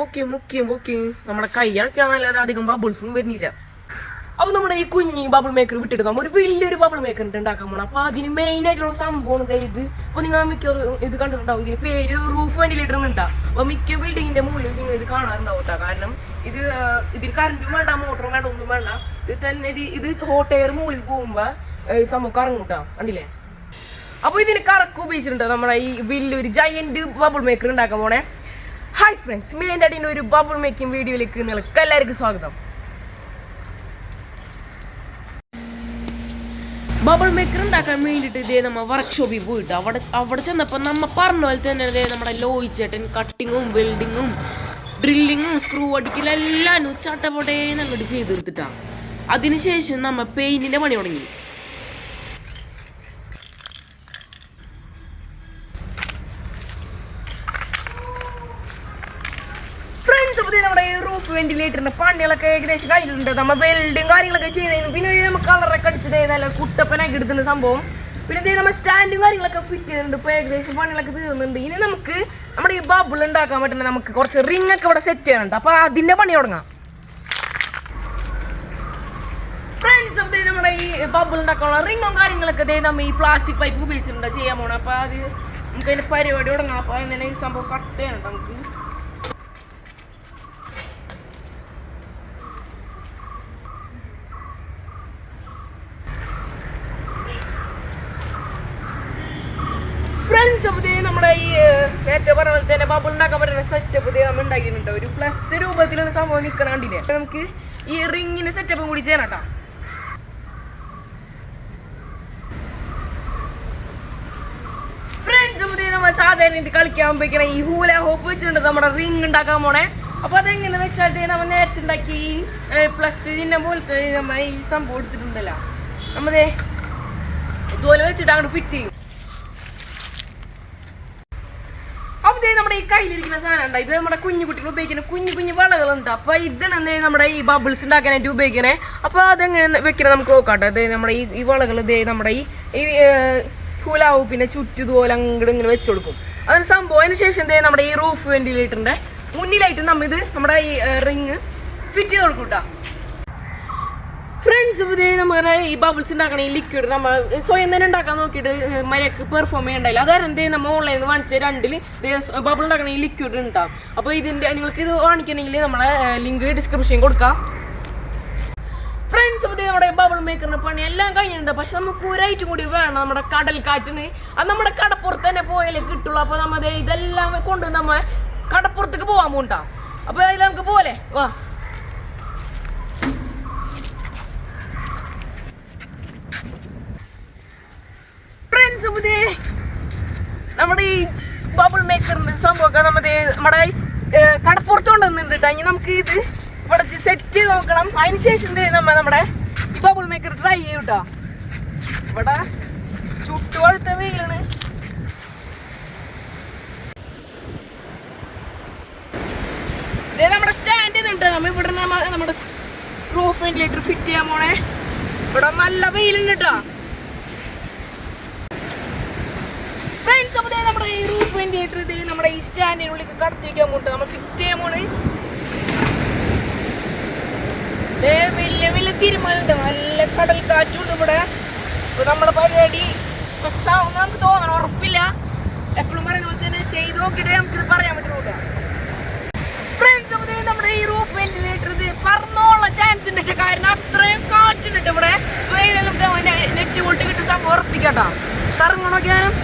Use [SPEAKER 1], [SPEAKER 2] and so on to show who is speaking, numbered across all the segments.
[SPEAKER 1] മുക്കി മുക്കി മുക്കി മുക്കിയും നമ്മുടെ കൈയടക്കാൻ നല്ലത് അധികം ബബിൾസും വരുന്നില്ല. അപ്പൊ നമ്മുടെ ഈ കുഞ്ഞി ബബിൾ മേക്കർ വിട്ടിട്ട് നമ്മൾ ഒരു വലിയൊരു ബബിൾ മേക്കർ ഉണ്ടാക്കാൻ പോകണം അപ്പൊ അതിന് മെയിൻ ആയിട്ടുള്ള സംഭവം ഇത്. അപ്പൊ നിങ്ങൾ മിക്ക ഇത് കണ്ടിട്ടുണ്ടാവും. ഇതിന് പേര് റൂഫ് വെന്റിലേറ്റർ എന്നുണ്ടാവും അപ്പൊ മിക്ക ബിൽഡിങ്ങിന്റെ മുകളിൽ നിങ്ങൾ ഇത് കാണാറുണ്ടാവും കാരണം ഇത് ഇതിൽ കറണ്ടും വേണ്ട മോട്ടറും വേണ്ട ഒന്നും വേണ്ട. ഇത് തന്നെ ഇത് ഹോട്ട് എയർ മുകളിൽ പോകുമ്പോ ഈ സംഭവം കറങ്ങൂട്ടാ കണ്ടില്ലേ? അപ്പൊ ഇതിന് കറക്ക് ഉപയോഗിച്ചിട്ടുണ്ട് നമ്മുടെ ഈ വലിയൊരു ജയന്റ് ബബിൾ മേക്കർ ഉണ്ടാക്കാൻ പോണേ. ഹായ് ഫ്രണ്ട്സ് മെയിൻ അടിയുടെ ഒരു ബബിൾ മേക്കിംഗ് വീഡിയോയിലേക്ക് നിങ്ങൾക്ക് എല്ലാവർക്കും സ്വാഗതം. ബബിൾ മേക്കർ ഉണ്ടാക്കാൻ വേണ്ടിയിട്ട് ഇതേ നമ്മ വർക്ക്ഷോപ്പിൽ പോയിട്ട് അവിടെ അവിടെ ചെന്നപ്പോൾ നമ്മൾ പറഞ്ഞ പോലെ തന്നെ ഇതേ നമ്മുടെ ലോയി ചേട്ടൻ കട്ടിങ്ങും വെൽഡിങ്ങും ഡ്രില്ലിങ്ങും സ്ക്രൂ അടിക്കലും എല്ലാം ചട്ടപ്പൊടേന്ന് അങ്ങോട്ട് ചെയ്തെടുത്തിട്ടാണ് അതിനുശേഷം നമ്മൾ പെയിന്റിന്റെ പണി തുടങ്ങി ഫ്രണ്ട്സ് അപ്പോൾ നമ്മുടെ ഈ റൂഫ് വെന്റിലേറ്ററിന്റെ പണികളൊക്കെ ഏകദേശം കഴിഞ്ഞിട്ടുണ്ട്. നമ്മൾ വെൽഡും കാര്യങ്ങളൊക്കെ ചെയ്തതിന് പിന്നെ നമ്മൾ നമ്മ കളറൊക്കെ അടിച്ചത് നല്ല കുട്ടപ്പനാക്കി എടുത്തുന്ന സംഭവം. പിന്നെ ഇത് നമ്മ സ്റ്റാൻഡും കാര്യങ്ങളൊക്കെ ഫിറ്റ് ചെയ്തിട്ടുണ്ട്. ഇപ്പോൾ ഏകദേശം പണികളൊക്കെ തീർന്നുണ്ട് ഇനി നമുക്ക് നമ്മുടെ ഈ ബബിൾ ഉണ്ടാക്കാൻ പറ്റുന്ന നമുക്ക് കുറച്ച് റിംഗ് ഒക്കെ ഇവിടെ സെറ്റ് ചെയ്യാനുണ്ട് അപ്പോൾ അതിന്റെ പണി തുടങ്ങാം. ഫ്രണ്ട്സ് അപ്പോൾ നമ്മുടെ ഈ ബബിൾ ഉണ്ടാക്കാനുള്ള റിങ്ങും കാര്യങ്ങളൊക്കെ ദേ നമ്മ ഈ പ്ലാസ്റ്റിക് പൈപ്പ് ഉപയോഗിച്ചിട്ടുണ്ട് ചെയ്യാൻ പോകണം അപ്പോൾ അത് നമുക്ക് അതിന്റെ പരിപാടി തുടങ്ങാം. അപ്പോൾ അതിനെ സംഭവം കട്ട് ചെയ്യണം നമുക്ക്. ഫ്രണ്ട്സ് പുതിയ നമ്മുടെ ഈ നേരത്തെ പറഞ്ഞ പോലെ തന്നെ ബബിൾ ഉണ്ടാക്കാൻ പറ്റുന്ന സെറ്റപ്പ് പുതിയ നമ്മൾ ഉണ്ടാക്കിയിട്ടുണ്ട് ഒരു പ്ലസ് രൂപത്തിലുള്ള സംഭവം നിൽക്കണ കണ്ടില്ലേ നമുക്ക് ഈ റിങ്ങിന് സെറ്റപ്പും കൂടി ചെയ്യണം കേട്ടോ. ഫ്രണ്ട്സ് പുതിയ നമ്മൾ സാധാരണ കളിക്കാൻ പോയിക്കണ ഈ ഹൂല ഹോപ്പ് വെച്ചിട്ടുണ്ട് നമ്മുടെ റിങ് ഉണ്ടാക്കാൻ പോണേ. അപ്പൊ അതെങ്ങനെ വെച്ചാൽ നമ്മൾ നേരത്തെ ഉണ്ടാക്കി പ്ലസ് ചിഹ്നം പോലത്തെ നമ്മ ഈ സംഭവം എടുത്തിട്ടുണ്ടല്ലോ. നമ്മുടെ ഇതുപോലെ വെച്ചിട്ട് അങ്ങോട്ട് ഫിറ്റ് ചെയ്യും അപ്പൊ ദേ നമ്മുടെ ഈ കയ്യിലിരിക്കുന്ന സാധനം ഉണ്ട്? ഇത് നമ്മുടെ കുഞ്ഞു കുട്ടികൾ ഉപയോഗിക്കുന്ന കുഞ്ഞു കുഞ്ഞു വളകളുണ്ട്. അപ്പൊ ഇതാണ് നമ്മുടെ ഈ ബബിൾസ് ഉണ്ടാക്കാനായിട്ട് ഉപയോഗിക്കണേ? അപ്പൊ അതെങ്ങനെ വെക്കണം നമുക്ക് നോക്കാട്ടെ. അതെ നമ്മുടെ ഈ ഈ വളകൾ ഇതേ നമ്മുടെ ഈ ഹൂലാവും പിന്നെ ചുറ്റും ഇതുപോലെ അങ്ങോട്ട് ഇങ്ങനെ വെച്ചു കൊടുക്കും. അതിന് സംഭവം. അതിന് ശേഷം എന്തേ നമ്മുടെ ഈ റൂഫ് വെന്റിലേറ്ററിന്റെ മുന്നിലായിട്ട് നമ്മ ഇത് നമ്മുടെ ഈ റിങ് ഫിറ്റ് ചെയ്ത് കൊടുക്കും കേട്ടോ ഫ്രണ്ട്സ് പുതിയ നമ്മുടെ ഈ ബബിൾസ് ഉണ്ടാക്കണ ഈ ലിക്വിഡ് നമ്മൾ സ്വയം തന്നെ ഉണ്ടാക്കാൻ നോക്കിയിട്ട് മര്യാദയ്ക്ക് പെർഫോം ചെയ്യണ്ടായില്ല. അതായത് എന്തേ നമ്മൾ ഓൺലൈനിൽ വാങ്ങിച്ച രണ്ടിൽ ബബിൾ ഉണ്ടാക്കണ ഈ ലിക്വിഡ് ഉണ്ടാവും അപ്പോൾ ഇതിന്റെ നിങ്ങൾക്ക് ഇത് വാങ്ങിക്കണമെങ്കിൽ നമ്മളെ ലിങ്ക് ഡിസ്ക്രിപ്ഷൻ കൊടുക്കാം. ഫ്രണ്ട്സ് പുതിയ നമ്മുടെ ബബിൾ മേക്കറിന്റെ പണി എല്ലാം കഴിഞ്ഞിട്ടുണ്ട്. പക്ഷെ നമുക്ക് ഒരു ഐറ്റം കൂടി വേണം നമ്മുടെ കടൽ കാറ്റിന് അത് നമ്മുടെ കടപ്പുറത്ത് തന്നെ പോയാലേ കിട്ടുള്ളൂ. അപ്പോൾ നമ്മ ദേ ഇതെല്ലാം കൊണ്ട് നമ്മൾ കടപ്പുറത്തേക്ക് പോകാൻ പോണ്ടാ അപ്പോൾ അതിൽ നമുക്ക് പോലെ വാ. ഫ്രണ്ട്സ് നമ്മുടെ ഈ ബബിൾ മേക്കറിന്റെ സംഭവമൊക്കെ നമ്മുടെ നമ്മുടെ കടപ്പുറത്ത് കൊണ്ടുവന്നിട്ടുണ്ട് ട്ടോ. ഇനി നമുക്ക് ഇത് ഇവിടെ സെറ്റ് ചെയ്ത് നോക്കണം. അതിന് ശേഷം ദേ നമ്മ നമ്മുടെ ബബിൾ മേക്കർ ട്രൈ ചെയ്യും കേട്ടോ ഇവിടെ ചുട്ടുപോലത്തെ വെയിലാണ്. നമ്മുടെ സ്റ്റാൻഡ് ഉണ്ട് നമ്മ ഇവിടെ നമ്മ നമ്മുടെ റൂഫ് വെന്റിലേറ്റർ ഫിറ്റ് ചെയ്യാൻ പോണേ ഇവിടെ നല്ല വെയിലുണ്ട് കേട്ടോ ഫ്രണ്ട്സ് അപ്പോൾ നമ്മുടെ ഈ റൂട്ട് ട്വന്റി എയ്റ്റ് ഇത് നമ്മുടെ ഈ സ്റ്റാൻഡിനുള്ളിൽ കടത്തിക്കാൻ മുട്ട് നമ്മൾ ഫിക്സ് ചെയ്യാൻ പോണ് വലിയ വലിയ തിരുമലുണ്ട് നല്ല കടൽ കാറ്റുണ്ട് ഇവിടെ. ഇപ്പൊ നമ്മുടെ പരിപാടി സക്സസ് ആവും നമുക്ക് തോന്നണം. ഉറപ്പില്ല. എപ്പോഴും പറയുന്ന പോലെ തന്നെ ചെയ്ത് നോക്കിയിട്ട് നമുക്കിത് പറയാൻ പറ്റുള്ളൂ. ഫ്രണ്ട്സ് അപ്പോൾ നമ്മുടെ ഈ റൂഫ് വെന്റിലേറ്റർ ഇത് പറന്നോളാം. ചാൻസ് ഉണ്ട് കാരണം അത്രയും കാറ്റുണ്ട് ഇവിടെ. നെറ്റ് പൊട്ടി കിട്ടുന്ന സംഭവം ഉറപ്പിക്കട്ടോ കറങ്ങണോ ഞാനും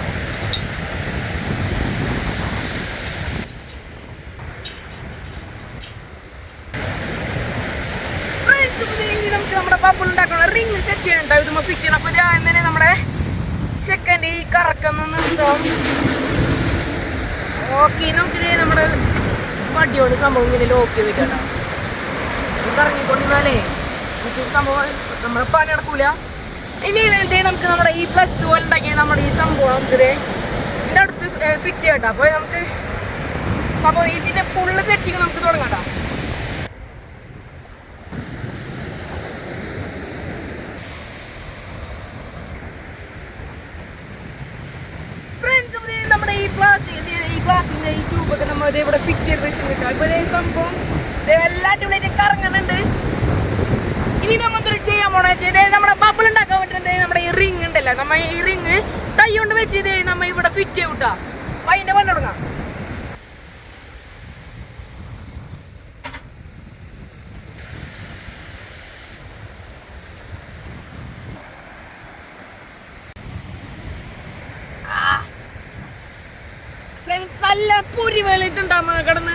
[SPEAKER 1] പുതിയ നമുക്ക് നമ്മുടെ ബബിൾ ഉണ്ടാക്കണം റിങ് സെറ്റ് ചെയ്യണുണ്ടോ ഇത് ഫിറ്റ് ചെയ്യണം. അപ്പോൾ ഞാൻ തന്നെ നമ്മുടെ ചെക്കന്റെ ഈ കറക്കം നിർത്താം ഓക്കെ നമുക്കിത് നമ്മുടെ വടിയോട് സംഭവം ഇങ്ങനെ ലോക്ക് ചെയ്ത് വെക്കട്ടോ ഇത് കറങ്ങിക്കൊണ്ടിരുന്നാലേ നമുക്ക് സംഭവം നമ്മുടെ പണി നടക്കൂല. ഇനി ഇതേ നമുക്ക് നമ്മുടെ ഈ പ്ലസ് പോലെ ഉണ്ടാക്കിയ നമ്മുടെ ഈ സംഭവം നമുക്കിത് ഇതിന്റെ ഫിറ്റ് ചെയ്യട്ടോ അപ്പോൾ നമുക്ക് സംഭവം ഇതിന്റെ ഫുള്ള് സെറ്റിങ് നമുക്ക് തുടങ്ങാം ട്ടോ. ഫ്രണ്ട്സ് നമ്മുടെ ഈ പ്ലാസ്റ്റിക് ഈ ഗ്ലാസിന്റെ ഈ ട്യൂബൊക്കെ നമ്മൾ ഇത് ഇവിടെ ഫിറ്റ് ചെയ്ത് വെച്ചിട്ടുണ്ട് ഇപ്പൊ ഇതേ സംഭവം. എല്ലാ അടിപൊളിയായിട്ട് കറങ്ങുന്നുണ്ട് ഇനി നമ്മൾ ചെയ്യാൻ പോണ വെച്ചാൽ നമ്മുടെ ബബിൾ ഉണ്ടാക്കാൻ പറ്റുന്നത് നമ്മുടെ ഉണ്ടല്ലോ നമ്മ ഈ റിങ് കൈ കൊണ്ട് വെച്ച് നമ്മ ഇവിടെ ഫിറ്റ് ചെയ്യൂട്ടാ അതിന്റെ പണി തുടങ്ങാം. ഫ്രണ്ട്സ് നല്ല പൊരി വെളിയിട്ടുണ്ടാകും കിടന്ന്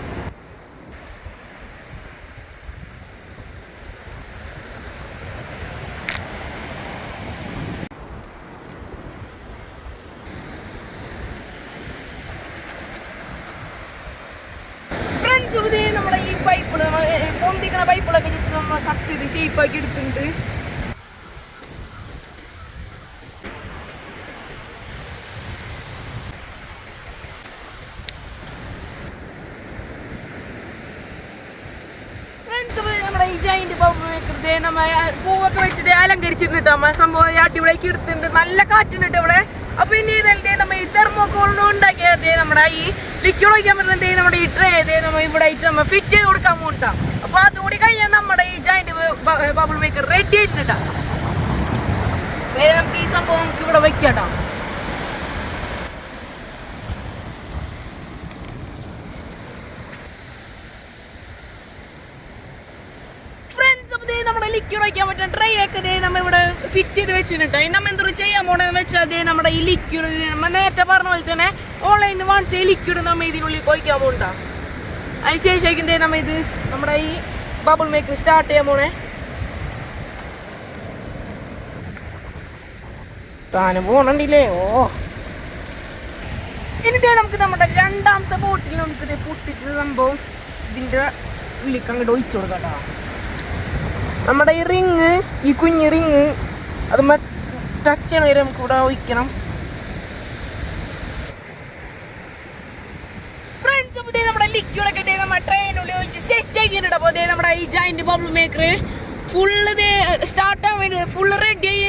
[SPEAKER 1] ഫ്രണ്ട്സ് ഇത് നമ്മുടെ ഈ പൈപ്പിൾ പൊന്തിക്കണ പൈപ്പുകളൊക്കെ ജസ്റ്റ് നമ്മൾ കട്ട് ചെയ്ത് ഷേപ്പാക്കി എടുത്തിട്ടുണ്ട്. പൂവൊക്കെ വെച്ചിട്ട് അലങ്കരിച്ചിട്ടുണ്ട് അമ്മ സംഭവം അടിപൊളിയാക്കി എടുത്തിട്ടുണ്ട്. നല്ല കാറ്റുണ്ട് ഇവിടെ. അപ്പൊ ഇനി ഇതെന്തേ നമ്മ ഈ തെർമോക്കോളിനും ഉണ്ടാക്കിയത് നമ്മുടെ ഈ ലിക്വിഡ് ഒഴിക്കാൻ പറ്റുന്നത് നമ്മുടെ ഈ ട്രേ ഇതേ നമ്മ ഇവിടെ ആയിട്ട് നമ്മ ഫിറ്റ് ചെയ്ത് കൊടുക്കാൻ പോകണ്ട അപ്പൊ അതുകൂടി കഴിഞ്ഞാൽ നമ്മുടെ ഈ ജോയിന്റ് ബബിൾ മേക്കർ റെഡി ആയിട്ടുണ്ട് നമുക്ക് ഈ സംഭവം നമുക്ക് ഇവിടെ വെക്കാട്ടോ ദേ നമ്മുടെ ലിക്വിഡ് ഒഴിക്കാൻ പറ്റുന്ന ട്രൈ ഒക്കെ ദേ നമ്മ ഇവിടെ ഫിറ്റ് ചെയ്ത് വെച്ചിട്ടുണ്ട്. ഇനി നമ്മ എന്തൊരു ചെയ്യാൻ പോണെന്ന് വെച്ചാൽ ദേ നമ്മുടെ ഈ ലിക്വിഡ് നമ്മ നേരത്തെ പറഞ്ഞ പോലെ തന്നെ ഓൺലൈനിൽ വാങ്ങിച്ച ലിക്വിഡ് നമ്മ ഇതിനുള്ളിൽ ഒഴിക്കാൻ പോകണ്ട അതിന് ശേഷമായിരിക്കും ദേ നമ്മ ഇത് നമ്മുടെ ഈ ബബിൾ മേക്കർ സ്റ്റാർട്ട് ചെയ്യാൻ പോണേ. പോണണ്ടില്ലേ? ഓ. ഇനി ദേ നമുക്ക് നമ്മുടെ രണ്ടാമത്തെ ബോട്ടിൽ നമുക്ക് പൊട്ടിച്ച സംഭവം ഇതിന്റെ ഉള്ളിലേക്ക് അങ്ങോട്ട് ഒഴിച്ചു കൊടുക്കാം കേട്ടോ നമ്മുടെ ഈ റിങ് ഈ കുഞ്ഞ് റിങ് അത് ടച്ച് ചെയ്യണ വരെ നമുക്ക് ഇവിടെ ഒഴിക്കണം. നമ്മുടെ ഒഴിച്ച് സെറ്റ് നമ്മുടെ ഈ ബബിൾ മേക്കർ സ്റ്റാർട്ട് റെഡി ആയി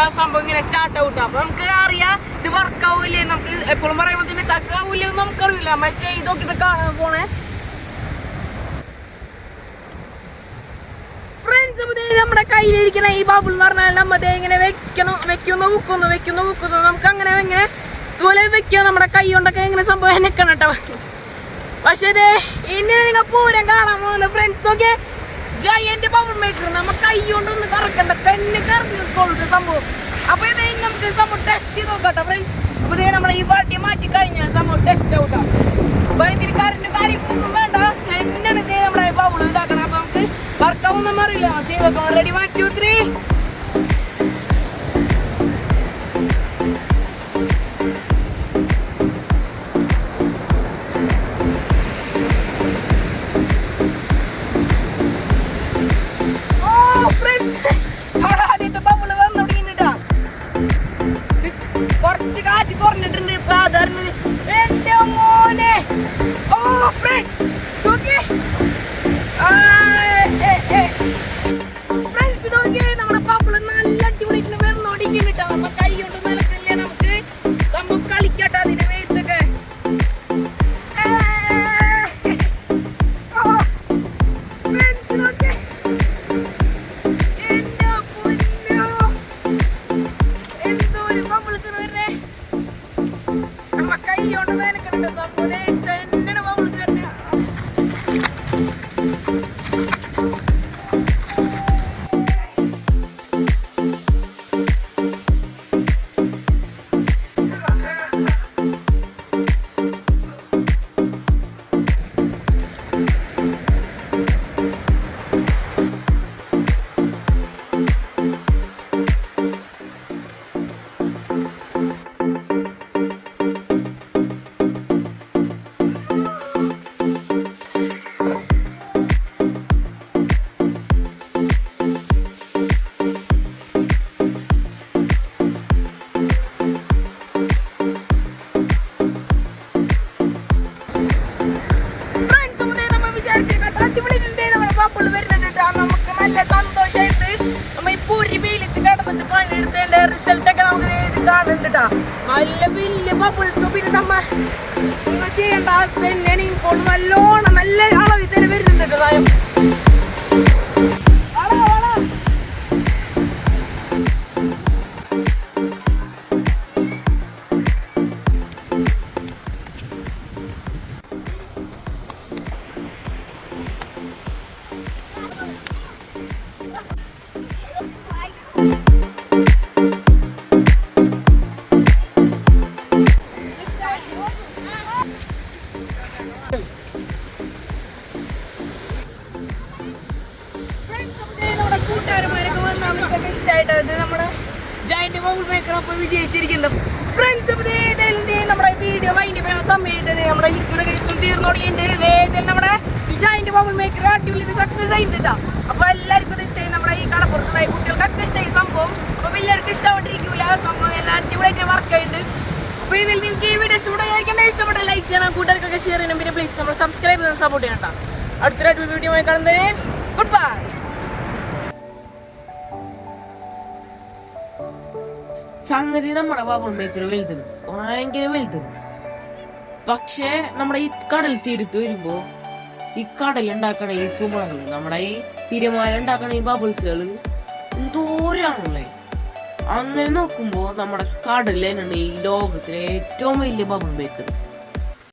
[SPEAKER 1] ആ സംഭവം ഇങ്ങനെ സ്റ്റാർട്ട് ഔട്ട് അപ്പോൾ നമുക്ക് അറിയാം ഇത് വർക്ക് ആവില്ലേ നമുക്ക് എപ്പോഴും പറയുമ്പോൾ തന്നെ സക്സസ് ആവില്ലേ നമുക്കറിയില്ല. നമ്മൾ ചെയ്ത് കാണാൻ പോണേ. ഫ്രണ്ട്സ് നമ്മുടെ കയ്യിലിരിക്കുന്ന ഈ ബബിൾ എന്ന് പറഞ്ഞാൽ നമ്മൾ ഇങ്ങനെ വെക്കണം വെക്കുന്നു മുക്കുന്നു വെക്കുന്നു മുക്കുന്നു നമുക്ക് അങ്ങനെ ഇങ്ങനെ ഇതുപോലെ വെക്കുക. നമ്മുടെ കൈ കൊണ്ടൊക്കെ ഇങ്ങനെ സംഭവം നിൽക്കണം കേട്ടോ. പക്ഷേ ഇതേ ഇനി നിങ്ങൾ പൂരം കാണാൻ പോകുന്ന ഫ്രണ്ട്സ് നോക്കിയേ ജയന്റ് ബബിൾ മേക്കർ നമ്മൾ കൈ കൊണ്ടൊന്ന് കറക്കണ്ട. തന്നെ കറങ്ങിക്കൊള്ളു സംഭവം. അപ്പൊ ഇതേ നമുക്ക് സംഭവം ടെസ്റ്റ് ചെയ്ത് നോക്കട്ടെ ഫ്രണ്ട്സ് അപ്പൊ ഇതേ നമ്മുടെ ഈ പാട്ടി മാറ്റി കഴിഞ്ഞാൽ സംഭവം ടെസ്റ്റ് ഔട്ടാ അപ്പൊ ഇതിന് കറണ്ട് കാര്യങ്ങളൊന്നും വേണ്ട. ടു ത്രീ കുറച്ച് കാറ്റ് കുറഞ്ഞിട്ടുണ്ട്. ഇപ്പൊ അതറിഞ്ഞത് എന്റെ മോനെ. ഓ ഫ്രണ്ട്സ് ബബിൾസും പിന്നെ നമ്മ ചെയ്യണ്ട. ഇപ്പോൾ നല്ലോണം നല്ല അളവിൽ തന്നെ വരുന്നുണ്ട് സംഗതി നമ്മുടെ ബബിൾ മേക്കർ ഭയങ്കര വലുതാണ് പക്ഷേ നമ്മുടെ ഈ കടൽ തീരത്ത് വരുമ്പോ ഈ കടൽ ഉണ്ടാക്കണ ഈ കുമ്പളങ്ങൾ നമ്മുടെ ഈ തിരമാല ഉണ്ടാക്കണ ഈ ബബിൾസുകൾ എന്തോരാണല്ലേ അങ്ങനെ നോക്കുമ്പോ നമ്മുടെ കടൽ തന്നെയാണ് ഈ ലോകത്തിലെ ഏറ്റവും വലിയ ബബിൾ മേക്കർ.